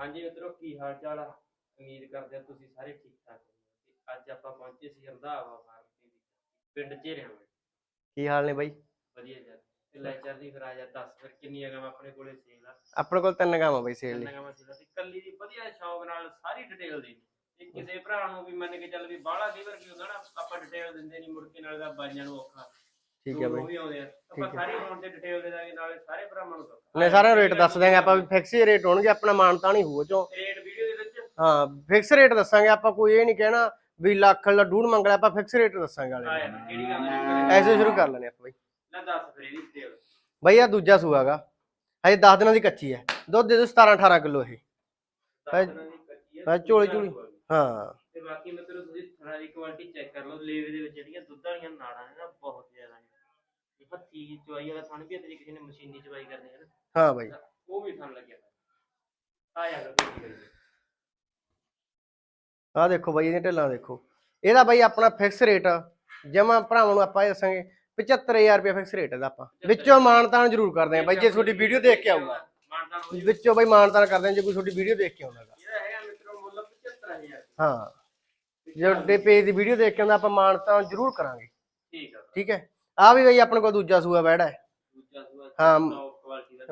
ਹਾਂਜੀ ਮਿੱਤਰੋ ਕੀ ਹਾਲ ਚਾਲ ਆ? ਉਮੀਦ ਕਰਦੇ ਆ ਤੁਸੀਂ ਸਾਰੇ ਠੀਕ ਠਾਕ ਹੋਵੋਗੇ। ਤੇ ਅੱਜ ਆਪਾਂ ਪਹੁੰਚੇ ਸੀ ਰੰਧਾਵਾ ਫਾਰਮ ਦੇ ਵਿੱਚ ਪਿੰਡ ਝੇਰਿਆਂ ਵਿੱਚ ਕੀ ਹਾਲ ਨੇ ਬਾਈ? ਵਧੀਆ ਜੀ। ਤੇ ਲੈਚਰ ਦੀ ਫਿਰ ਆ ਜਾ ਦੱਸ ਫਿਰ ਕਿੰਨੀਆਂ ਗਾਵਾਂ ਆਪਣੇ ਕੋਲੇ ਸੇਲ ਆ? ਆਪਣੇ ਕੋਲ ਤਿੰਨ ਗਾਵਾਂ ਬਾਈ ਸੇਲ ਲਈ ਸੇਲ ਆ। ਤੇ ਕੱਲੀ ਦੀ ਵਧੀਆ ਸ਼ੌਕ ਨਾਲ ਸਾਰੀ ਡਿਟੇਲ ਦੇ ਤੇ ਕਿਸੇ ਭਰਾ ਨੂੰ ਵੀ ਮੰਨ ਕੇ ਚੱਲ ਵੀ ਬਾਹਲਾ ਕਈ ਵਾਰ ਕੀ ਹੁੰਦਾ ਨਾ ਆਪਾਂ ਡਿਟੇਲ ਦਿੰਦੇ ਨਹੀਂ ਮੁੜ ਕੇ ਨਾਲ ਦਾ ਬਾਈਆਂ ਨੂੰ ਔਖਾ। ਠੀਕ ਹੈ ਬਾਈ। ਵੀ ਆਉਂਦੇ ਆ। ਆਪਾਂ। ਸਾਰੀ ਫੋਨ ਤੇ ਡਿਟੇਲ ਦੇ ਦਾਂਗੇ ਨਾਲੇ ਸਾਰੇ ਭਰਾਵਾਂ ਨੂੰ। ਨੇ ਸਾਰਿਆਂ ਨੂੰ ਰੇਟ ਦੱਸ ਦਿਆਂਗੇ ਆਪਾਂ ਵੀ ਫਿਕਸ ਹੀ ਰੇਟ ਹੋਣਗੇ ਆਪਣਾ ਮਾਨਤਾ ਨਹੀਂ ਹੋਊ ਚੋਂ ਰੇਟ ਵੀਡੀਓ ਦੇ ਵਿੱਚ? ਹਾਂ ਫਿਕਸ ਰੇਟ ਦੱਸਾਂਗੇ ਆਪਾਂ ਕੋਈ ਇਹ ਨਹੀਂ ਕਹਿਣਾ ਵੀ ਲੱਖ ਦਾ ਡੂਢ ਮੰਗ ਲਿਆ ਆਪਾਂ ਫਿਕਸ ਰੇਟ ਦੱਸਾਂਗੇ ਵਾਲੇ ਆਇਆ। ਕਿਹੜੀ ਗੱਲ ਨਹੀਂ ਐਸੇ ਸ਼ੁਰੂ ਕਰ ਲੈਣੇ ਆਪਾਂ ਬਾਈ। ਲੈ ਦੱਸ ਫਿਰ ਇਹਦੀ ਡਿਟੇਲ ਬਾਈ ਆ ਦੂਜਾ ਸੂਆਗਾ ਹਜੇ 10 ਦਿਨਾਂ ਦੀ ਕੱਚੀ ਹੈ। ਦੁੱਧ ਦੇ ਦੋ 17 18 ਕਿਲੋ ਇਹ। ਹਾਂ, ਝੋਲੀ ਝੋਲੀ। ਹਾਂ। ਤੇ ਬਾਕੀ ਮਿੱਤਰੋ ਤੁਸੀਂ ਥਣਾ ਦੀ ਕੁਆਲਿਟੀ ਚੈੱਕ ਕਰ ਲਓ ਲੇਵੇ ਦੇ ਵਿੱਚ ਜਿਹੜੀਆਂ ਦੁੱਧ ਵਾਲੀਆਂ ਨਾੜਾਂ ਨੇ ਨਾ ਬਹੁਤ ਜ਼ਿਆਦਾ ਨੇ। ਤੇ ਹੱਥੀ ਚਵਾਈ ਵਾਲਾ ਥਣ ਵੀ ਹੈ ਤੇ ਜੇ ਕਿਸੇ ਨੇ ਮਸ਼ੀਨੀ ਚਵਾਈ ਕਰਨੀ ਹੈ ਨਾ ਹਾਂ ਬਾਈ। ਉਹ ਵੀ ਥਣ ਲੱਗਿਆ। ਆ ਕੀ ਆਹ ਦੇਖੋ ਬਾਈ ਇਹਦੀਆਂ ਢਿੱਲਾਂ ਦੇਖੋ। ਇਹਦਾ ਬਾਈ ਆਪਣਾ ਫਿਕਸ ਰੇਟ ਜਮਾ ਭਰਾਵਾਂ ਨੂੰ ਆਪਾਂ ਇਹ ਦੱਸਾਂਗੇ 75000 ਰੁਪਏ ਫਿਕਸ ਰੇਟ ਇਹਦਾ ਆਪਾਂ। ਵਿੱਚੋਂ ਮਾਨਤਾਨ ਜ਼ਰੂਰ ਕਰਦੇ ਆ ਬਾਈ ਜੇ ਤੁਹਾਡੀ ਵੀਡੀਓ ਦੇਖ ਕੇ ਆਊਗਾ। ਵਿੱਚੋਂ ਬਾਈ ਮਾਨਤਾਨ ਕਰਦੇ ਆ ਜੇ ਕੋਈ ਤੁਹਾਡੀ ਵੀਡੀਓ ਦੇਖ ਕੇ ਆਉਂਦਾ ਗਾ। ਇਹਦਾ ਹੈਗਾ ਮਿੱਤਰੋ ਮੁੱਲ 75000 ਹਾਂ। ਜੇ ਤੁਹਾਡੇ ਪੇਜ ਦੀ ਵੀਡੀਓ ਦੇਖ ਕੇ ਆਉਂਦਾ ਆਪਾਂ ਮਾਨਤਾਨ ਜ਼ਰੂਰ ਕਰਾਂਗੇ। ਠੀਕ ਆ। ਠੀਕ ਹੈ? ਆ ਵੀ ਬਾਈ ਆਪਣੇ ਕੋਲ ਦੂਜਾ ਸੂਆ ਬੈੜਾ ਹੈ। ਦੂਜਾ ਸੂਆ ਹਾਂ।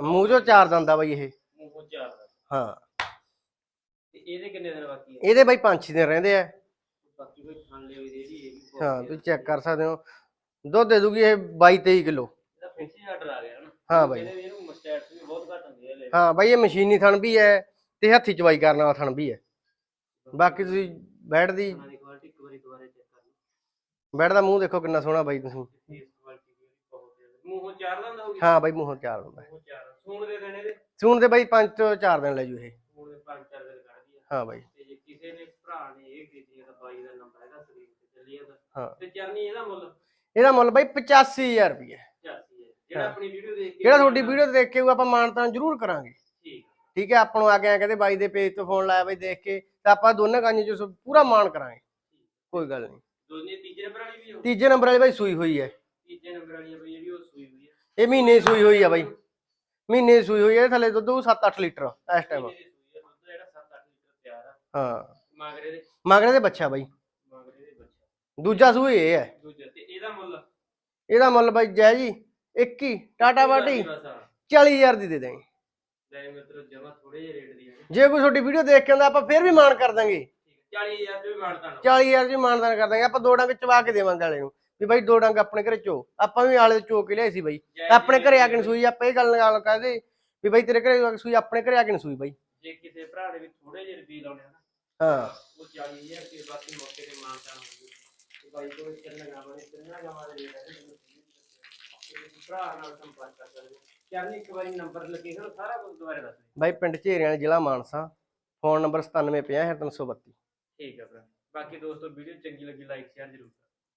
ਮੂੰਹ ਚੋਂ ਚਾਰ ਦੰਦਾ ਬਾਈ ਇਹ। ਮੂੰਹੋਂ ਚਾਰ ਦਾ ਹਾਂ। ਤੇ ਇਹਦੇ ਕਿੰਨੇ ਦਿਨ ਬਾਕੀ ਹੈ ਇਹਦੇ ਬਾਈ ਪੰਜ ਛੇ ਦਿਨ ਰਹਿੰਦੇ ਆ। ਬਾਕੀ ਕੋਈ ਇਹ ਵੀ ਹਾਂ। ਤੁਸੀਂ ਚੈੱਕ ਕਰ ਸਕਦੇ ਹੋ। ਦੁੱਧ ਦੇ ਦੂਗੀ ਇਹ 22 23 ਕਿਲੋ। ਇਹਦਾ ਫਿਕਸ ਹੀ ਆਰਡਰ ਆ ਗਿਆ ਨਾ। ਹਾਂ ਬਾਈ। ਇਹਨੂੰ ਮਸਟੈਟਸ ਵੀ ਬਹੁਤ ਘੱਟ ਹੁੰਦੀ ਹੈ ਲੈ ਹਾਂ ਬਾਈ ਇਹ ਮਸ਼ੀਨੀ ਥਣ ਵੀ ਹੈ ਤੇ ਹੱਥੀ ਚਵਾਈ ਕਰਨ ਵਾਲਾ ਥਣ ਵੀ ਹੈ। ਬਾਕੀ ਤੁਸੀਂ ਬੈਡ ਦੀ ਉਹਨਾਂ ਦੀ ਕੁਆਲਿਟੀ ਇੱਕ ਵਾਰੀ ਦੁਬਾਰਾ ਚੈੱਕ ਕਰ ਲਓ। ਬੈਡ ਦਾ ਮੂੰਹ ਦੇਖੋ ਕਿੰਨਾ ਸੋਹਣਾ ਬਾਈ ਤੁਸੀਂ। ਕੁਆਲਿਟੀ ਬਹੁਤ ਜ਼ਿਆਦਾ। ਮੂੰਹੋਂ ਚਾਰ ਲੰਦਾ ਹੋਊਗੀ ਹਾਂ ਬਾਈ ਮੂੰਹੋਂ ਚਾਰ ਹੁੰਦਾ ਮੂੰਹੋਂ ਚਾਰ ਸੂਣ ਦੇ ਦੇਣੇ ਦੇ ਸੂਣ ਦੇ ਬਾਈ ਪੰਜ ਤੋਂ ਚਾਰ ਦਿਨ ਲੈ ਜੂ ਇਹ। ਸੂਣ ਦੇ ਪੰਜ ਚਾਰ ਦਿਨ ਕੱਢਦੀ ਆ ਹਾਂ ਬਾਈ। ਤੇ ਜੇ ਕਿਸੇ ਨੇ ਭਰਾ ਨੇ ਇਹ ਕੀਤੀ ਤਾਂ ਬਾਈ ਦਾ ਨੰਬਰ ਹੈਗਾ ਸਕਰੀਨ ਤੇ ਚੱਲੀ ਜਾਂਦਾ। ਹਾਂ। ਤੇ ਚਰਨੀ ਇਹਦਾ ਮੁੱਲ? ਇਹਦਾ ਮੁੱਲ ਬਾਈ 85000 ਰੁਪਏ 85 ਹੈ ਜਿਹੜਾ ਹਾਂ। ਆਪਣੀ ਵੀਡੀਓ ਦੇਖ ਕੇ ਜਿਹੜਾ ਤੁਹਾਡੀ ਵੀਡੀਓ ਦੇਖ ਕੇ ਆਊ ਆਪਾਂ ਮਾਨਤਾਂ ਜ਼ਰੂਰ ਕਰਾਂਗੇ। ਠੀਕ ਆ। ਹੈ ਆਪਾਂ ਨੂੰ ਆ ਕੇ ਆ ਕਹਿੰਦੇ ਬਾਈ ਦੇ ਪੇਜ ਤੋਂ ਫੋਨ ਲਾਇਆ ਬਾਈ ਦੇਖ ਕੇ ਤਾਂ ਆਪਾਂ ਦੋਨੇ ਗਾਂਆਂ ਚ ਪੂਰਾ ਮਾਨ ਕਰਾਂਗੇ। ਕੋਈ ਗੱਲ ਨਹੀਂ। ਦੋਨੇ ਤੀਜੇ ਨੰਬਰ ਵਾਲੀ ਵੀ ਹੋ ਤੀਜੇ ਨੰਬਰ ਵਾਲੀ ਬਾਈ ਸੂਈ ਹੋਈ ਹੈ। ਤੀਜੇ ਨੰਬਰ ਵਾਲੀ ਆ ਬਈ ਜਿਹੜੀ ਉਹ ਸੂਈ ਹੋਈ ਹੈ ਇਹ ਮਹੀਨੇ ਦੀ ਸੂਈ ਹੋਈ ਆ ਬਾਈ। ਮਹੀਨੇ ਦੀ ਸੂਈ ਹੋਈ ਹੈ ਥੱਲੇ ਦੁੱਧ 7-8 ਲੀਟਰ ਇਸ ਟਾਈਮ ਮਹੀਨੇ ਦੀ ਸੂਈ ਆ ਦੁੱਧ ਜਿਹੜਾ 7-8 ਲੀਟਰ ਤਿਆਰ ਆ। ਹਾਂ। ਮਾਗਰੇ ਦੇ। ਮਗਰੇ ਦੇ ਬੱਚਾ ਬਾਈ। ਮਾਗਰੇ ਦੇ ਬੱਚਾ। ਦੂਜਾ ਸੂਈ ਇਹ ਹੈ। ਦੂਜਾ ਤੇ ਇਹਦਾ ਮੁੱਲ? ਇਹਦਾ ਮੁੱਲ ਬਾਈ ਜੈ ਜੀ 21 ਟਾਟਾ ਬਾਟੀ ਬਸ ਆ। 40000 ਦੀ ਦੇ ਦਾਂਗੇ ਲੈ ਮਿੱਤਰੋ ਜਮਾ ਥੋੜੇ ਜਿਹੇ ਰੇਟ ਦੀ ਹੈ ਜੇ ਕੋਈ ਤੁਹਾਡੀ ਵੀਡੀਓ ਦੇਖ ਕੇ ਆਉਂਦਾ ਆਪਾਂ ਫੇਰ ਵੀ ਮਾਨ ਕਰ ਦਾਂਗੇ। ਠੀਕ ਹੈ 40000 ਤੇ ਵੀ ਮਾਰਦਾ ਨਾ 40000 ਦੀ ਮਾਨਦਾਨ ਕਰ ਦਾਂਗੇ। ਆਪਾਂ ਦੋ ਡੰਗ ਚਵਾ ਕੇ ਦੇਵਾਂਗੇ ਵਾਲੇ ਨੂੰ ਵੀ ਬਾਈ ਦੋ ਡੰਗ ਆਪਣੇ ਘਰੇ ਚੋ। ਆਪਾਂ ਵੀ ਆਲੇ ਚੋ ਕੇ ਲਿਆਏ ਸੀ ਬਾਈ। ਜੈ ਆਪਣੇ ਜੀ ਘਰੇ ਆ ਕੇ ਨੀ ਸੂਈ ਆਪਾਂ ਇਹ ਗੱਲ ਨਾਲ ਕਹਦੇ ਵੀ ਬਾਈ ਤੇਰੇ ਘਰੇ ਆ ਕੇ ਸੂਈ ਆਪਣੇ ਘਰੇ ਆ ਕੇ ਨੀ ਸੂਈ ਬਾਈ। ਜੇ ਕਿਸੇ ਭਰਾ ਨੇ ਵੀ ਥੋੜੇ ਜਿਹੇ ਰੁਪਏ ਲਾਉਣੇ ਹਨ ਹਾਂ। ਉਹ 40000 ਤੇ ਬਾਕੀ ਮੌਕੇ ਤੇ ਮਾਨਤਾ ਹੋ ਜੂ ਤੇ ਬਾਈ ਕੋਲ ਚੱਲਣਾ ਬਣੇ ਤਿੰਨਾਂ ਗਾਵਾਂ ਦੇ ਰੇਟ ਹੈ ਤੇ ਤੁਸੀਂ ਭਰਾ ਨਾਲ ਸੰਪਰਕ ਕਰ ਸਕਦੇ ਹੋ। ਚੱਲ ਇੱਕ ਵਾਰੀ ਨੰਬਰ ਲੱਗੇਗਾ ਉਹ ਸਾਰਾ ਕੁਝ ਦੁਬਾਰਾ ਦੱਸ ਦੇ ਬਾਈ ਪਿੰਡ ਝੇਰਿਆਂ ਜ਼ਿਲ੍ਹਾ ਮਾਨਸਾ ਫੋਨ ਨੰਬਰ 9750 332 ਠੀਕ ਹੈ ਭਰਾ। ਬਾਕੀ ਦੋਸਤੋ ਵੀਡੀਓ ਚੰਗੀ ਲੱਗੀ ਲਾਈਕ ਸ਼ੇਅਰ ਜ਼ਰੂਰ ਕਰੋ।